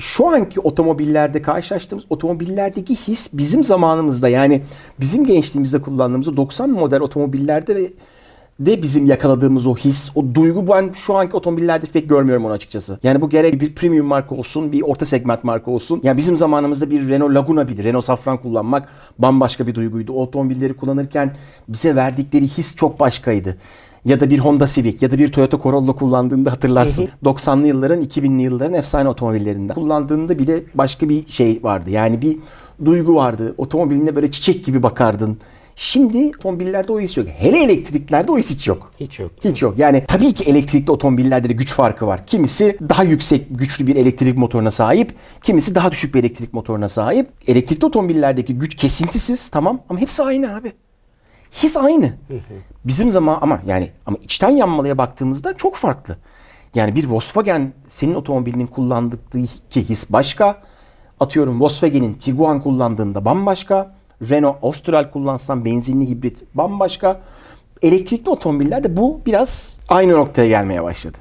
şu anki otomobillerde karşılaştığımız otomobillerdeki his bizim zamanımızda yani bizim gençliğimizde kullandığımız o 90 model otomobillerde ve de bizim yakaladığımız o his, o duygu ben şu anki otomobillerde pek görmüyorum onu açıkçası. Yani bu gerek bir premium marka olsun, bir orta segment marka olsun. Yani bizim zamanımızda bir Renault Laguna bir Renault Safran kullanmak bambaşka bir duyguydu. O otomobilleri kullanırken bize verdikleri his çok başkaydı. Ya da bir Honda Civic ya da bir Toyota Corolla kullandığında hatırlarsın. 90'lı yılların 2000'li yılların efsane otomobillerinden. Kullandığında bile başka bir şey vardı. Yani bir duygu vardı. Otomobiline böyle çiçek gibi bakardın. Şimdi otomobillerde o his yok. Hele elektriklerde o his hiç yok. Hiç yok. Hiç yok. Yani tabii ki elektrikli otomobillerde de güç farkı var. Kimisi daha yüksek güçlü bir elektrik motoruna sahip, kimisi daha düşük bir elektrik motoruna sahip. Elektrikli otomobillerdeki güç kesintisiz tamam ama hepsi aynı abi. His aynı. Bizim zaman ama yani ama içten yanmalıya baktığımızda çok farklı. Yani bir Volkswagen senin otomobilinin kullandığı ki his başka. Atıyorum Volkswagen'in Tiguan kullandığında bambaşka. Renault Austral kullansan benzinli hibrit bambaşka. Elektrikli otomobillerde bu biraz aynı noktaya gelmeye başladı.